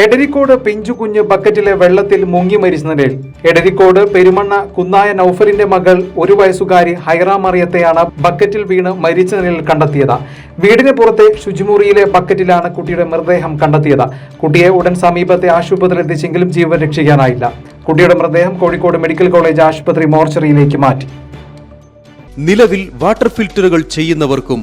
എടരിക്കോട് പിഞ്ചുകുഞ്ഞ് ബക്കറ്റിലെ വെള്ളത്തിൽ മുങ്ങി മരിച്ച നിലയിൽ. എടരിക്കോട് പെരുമണ്ണ കുന്നായ നൌഫറിന്റെ മകൾ ഒരു വയസ്സുകാരി ഹൈറ മറിയത്തെയാണ് ബക്കറ്റിൽ വീണ് മരിച്ച നിലയിൽ കണ്ടെത്തിയത്. വീടിന് പുറത്തെ ശുചിമുറിയിലെ ബക്കറ്റിലാണ് കുട്ടിയുടെ മൃതദേഹം കണ്ടെത്തിയത്. കുട്ടിയെ ഉടൻ സമീപത്തെ ആശുപത്രിയിൽ എത്തിച്ചെങ്കിലും ജീവൻ രക്ഷിക്കാനായില്ല. കുട്ടിയുടെ മൃതദേഹം കോഴിക്കോട് മെഡിക്കൽ കോളേജ് ആശുപത്രി മോർച്ചറിയിലേക്ക് മാറ്റി. നിലവിൽ വാട്ടർ ഫിൽറ്ററുകൾ ചെയ്യുന്നവർക്കും